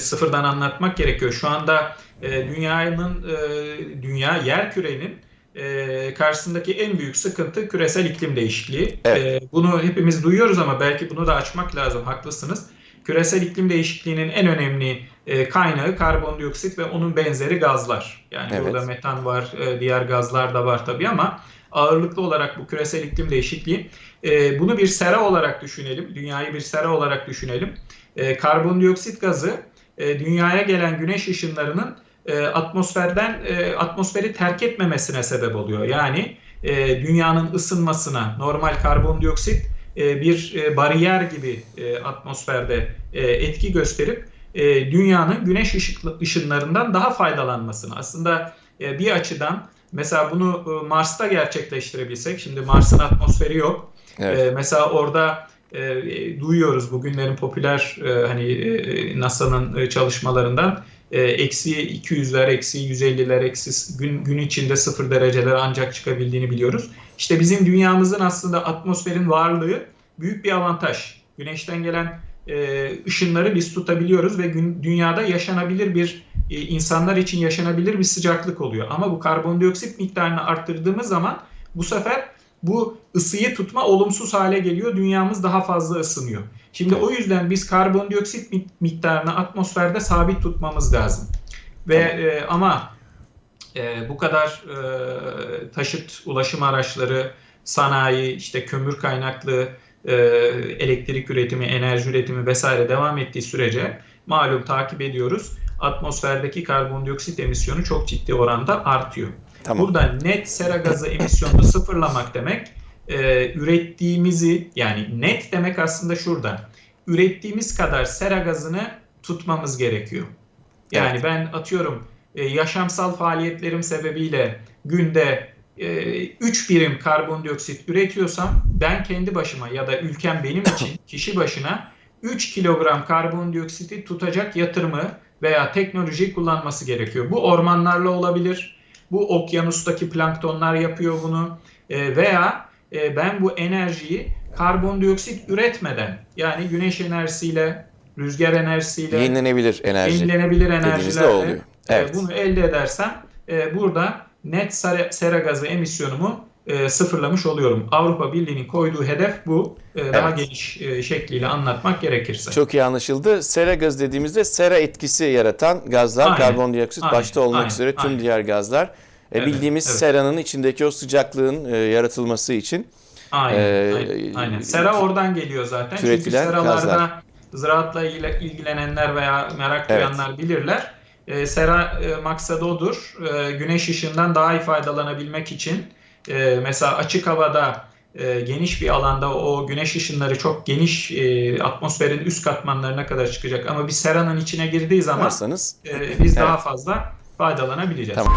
sıfırdan anlatmak gerekiyor. Şu anda e, dünyanın e, dünya yer kürenin e, karşısındaki en büyük sıkıntı küresel iklim değişikliği. Evet. E, bunu hepimiz duyuyoruz ama belki bunu da açmak lazım. Haklısınız. Küresel iklim değişikliğinin en önemli e, kaynağı karbondioksit ve onun benzeri gazlar. Yani Evet. burada metan var, e, diğer gazlar da var tabii ama ağırlıklı olarak bu küresel iklim değişikliği. E, bunu bir sera olarak düşünelim. Dünyayı bir sera olarak düşünelim. E, karbondioksit gazı e, dünyaya gelen güneş ışınlarının e, atmosferden e, atmosferi terk etmemesine sebep oluyor. Yani e, dünyanın ısınmasına normal karbondioksit e, bir e, bariyer gibi e, atmosferde e, etki gösterip e, dünyanın güneş ışıklı, ışınlarından daha faydalanmasını aslında e, bir açıdan mesela bunu e, Mars'ta gerçekleştirebilsek şimdi Mars'ın atmosferi yok. Evet. E, mesela orada e, duyuyoruz bugünlerin popüler e, hani e, NASA'nın e, çalışmalarından e, eksi 200'ler, eksi 150'ler, eksi gün, gün içinde sıfır dereceler ancak çıkabildiğini biliyoruz. İşte bizim dünyamızın aslında atmosferin varlığı büyük bir avantaj. Güneşten gelen e, ışınları biz tutabiliyoruz ve gün, dünyada yaşanabilir bir e, insanlar için yaşanabilir bir sıcaklık oluyor. Ama bu karbondioksit miktarını arttırdığımız zaman bu sefer bu ısıyı tutma olumsuz hale geliyor. Dünyamız daha fazla ısınıyor. Şimdi o yüzden biz karbondioksit mi- miktarını atmosferde sabit tutmamız lazım. Ve e, ama e, bu kadar e, taşıt ulaşım araçları, sanayi, işte kömür kaynaklı e, elektrik üretimi, enerji üretimi vesaire devam ettiği sürece malum takip ediyoruz. Atmosferdeki karbondioksit emisyonu çok ciddi oranda artıyor. Tamam. Burada net sera gazı emisyonunu sıfırlamak demek e, ürettiğimizi yani net demek aslında şurada. Ürettiğimiz kadar sera gazını tutmamız gerekiyor. Yani Evet. ben atıyorum e, yaşamsal faaliyetlerim sebebiyle günde 3 birim karbondioksit üretiyorsam ben kendi başıma ya da ülkem benim için kişi başına 3 kilogram karbondioksiti tutacak yatırımı veya teknolojiyi kullanması gerekiyor. Bu ormanlarla olabilir. Bu okyanustaki planktonlar yapıyor bunu. E, veya e, ben bu enerjiyi karbondioksit üretmeden yani güneş enerjisiyle, rüzgar enerjisiyle, Yenilenebilir enerji. yenilenebilir enerjilerle oluyor. e, Evet. bunu elde edersem e, burada net sera, sera gazı emisyonumu e, sıfırlamış oluyorum. Avrupa Birliği'nin koyduğu hedef bu. E, Daha Evet. geniş e, şekliyle anlatmak gerekirse. Çok iyi anlaşıldı. Sera gazı dediğimizde sera etkisi yaratan gazlar, Aynen. karbondioksit Aynen. başta olmak Aynen. üzere tüm Aynen. diğer gazlar. E, Evet, bildiğimiz evet. seranın içindeki o sıcaklığın e, yaratılması için Aynen, Ee, aynen, aynen. Sera oradan geliyor zaten. Çünkü seralarda gazlar. ziraatla ilgile- ilgilenenler veya merak Evet. duyanlar bilirler. E, sera e, maksadı odur. E, güneş ışığından daha iyi faydalanabilmek için e, mesela açık havada e, geniş bir alanda o güneş ışınları çok geniş e, atmosferin üst katmanlarına kadar çıkacak. Ama bir seranın içine girdiği zaman varsanız e, biz daha Evet. fazla faydalanabileceğiz. Tamam.